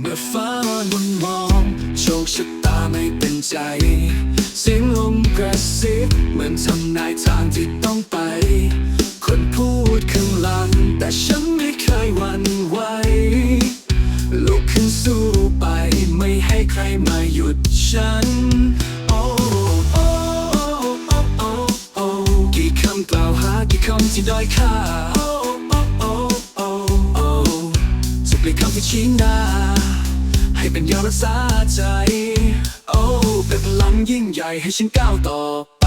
เมื่อฟ้าอ่นบนมองโชคชะตาไม่เป็นใจ เสียงลมกระซิบเหมือนทำนายทางที่ต้องไป คนพูดข้างหลัง แต่ฉันไม่เคยหวั่นไหวลุกขึ้นสู้ไป ไม่ให้ใครมาหยุดฉัน โอ้โอ้โอ้โอโอโอกี่คำกล่าวหากี่คำที่ด้อยค่าโอ้โอ้โอ้โอ้โอ้สุดเลคำที่ชี้หน้า ให้เป็นยารักษาใจ โอ้เป็นพลังยิ่งใหญ่ให้ฉันก้าวต่อไป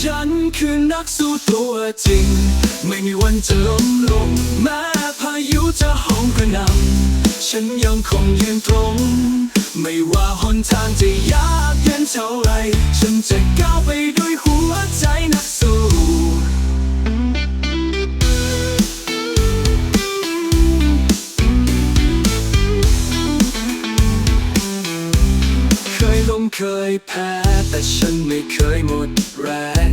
ฉันคือนักสู้ตัวจริง ไม่มีวันจะล้มลงแม้พายุจะโหมกระหน่ำฉันยังคงยืนตรง ไม่ว่าหนทางจะยากเย็นเท่าไร ฉันจะก้าวไปด้วยหัวใจ แพ้ แต่ฉันไม่เคยหมดแรง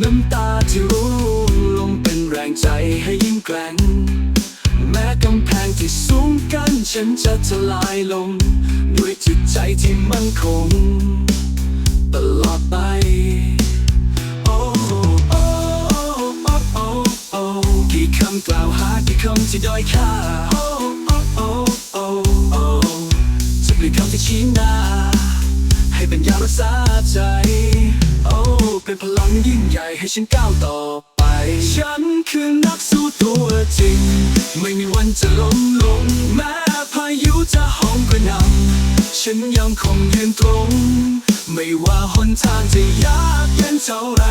น้ำตาที่ร่วงลงเป็นแรงใจให้ยิ่งแกร่งแม้กำแพงที่สูงกันฉันจะทลายลง ด้วยจิตใจที่มั่นคง ตลอดไปโอ้โอ้โอ้โอ้โอ้กี่คำกล่าวหากี่คำที่ด้อยค่าโอ้โอ้โอ้โอ้โอ้จะเป็นคำที่ชี้หน้า ให้เป็นยารักษาใจ โอ้เป็นพลังยิ่งใหญ่ให้ฉันก้าวต่อไป ฉันคือนักสู้ตัวจริง ไม่มีวันจะล้มลงแม้พายุจะโหมกระหน่ำฉันยังคงยืนตรง ไม่ว่าหนทางจะยากเย็นเท่าไร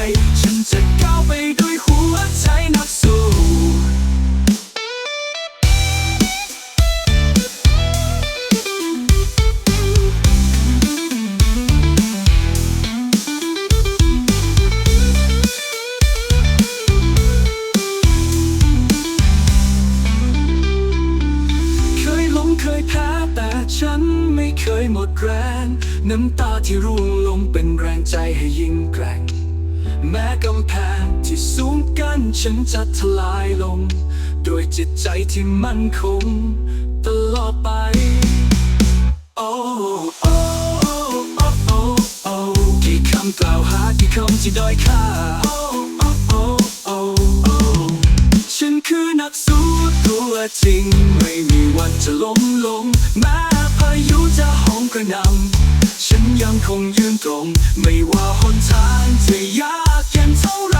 ดแรง น้ำตาที่ร่วงลงเป็นแรงใจให้ยิ่งแกร่ง แม้กำแพงที่สูงกั้นฉันจะทลายลง โดวยจิตใจที่มั่นคง ตลอดไป โอ้โอ้โอ้โอ้โอ้กี่คำกล่าวหากี่คำที่ด้อยค่าโอ้โอ้โอ้โอ้โอ้ฉันคือนักสู้ตัวจริง ไม่มีวันจะล้มลงแม้ ยุจะโหมกระนำฉันยังคงยืนตรง ไม่ว่าหนทางจะยากเย็นเท่าไร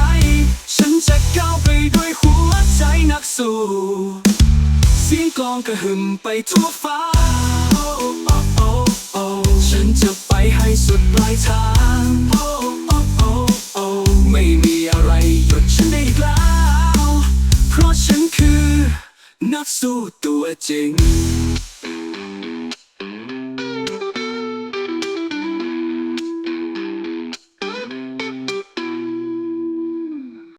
ฉันจะก้าวไปด้วยหัวใจนักสู้ เสียงกลองกระหึ่มไปทั่วฟ้า ฉันจะไปให้สุดปลายทางไม่มีอะไรหยุดฉันได้อีกแล้ว เพราะฉันคือนักสู้ตัวจริง